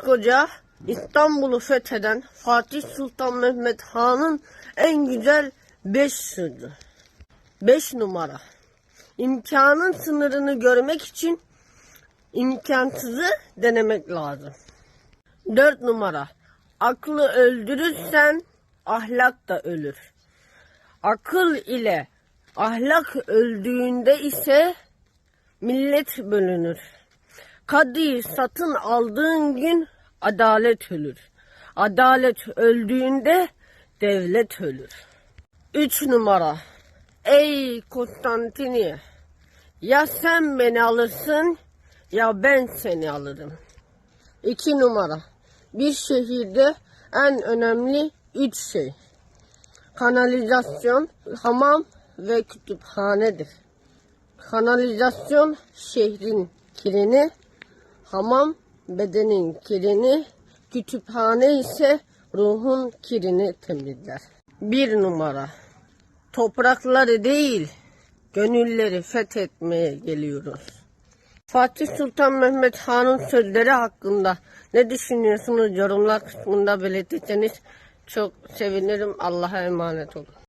Koca İstanbul'u fetheden Fatih Sultan Mehmet Han'ın en güzel beş sırrı. Beş numara. İmkanın sınırını görmek için imkansızı denemek lazım. Dört numara. Aklı öldürürsen ahlak da ölür. Akıl ile ahlak öldüğünde ise millet bölünür. Kadıyı satın aldığın gün adalet ölür. Adalet öldüğünde devlet ölür. Üç numara. Ey Konstantini, ya sen beni alırsın ya ben seni alırım. İki numara. Bir şehirde en önemli üç şey. Kanalizasyon, hamam ve kütüphanedir. Kanalizasyon şehrin kirini, hamam bedenin kirini, kütüphane ise ruhun kirini temizler. Bir numara. Toprakları değil, gönülleri fethetmeye geliyoruz. Fatih Sultan Mehmet Han'ın sözleri hakkında ne düşünüyorsunuz yorumlar kısmında belirtirseniz çok sevinirim. Allah'a emanet olun.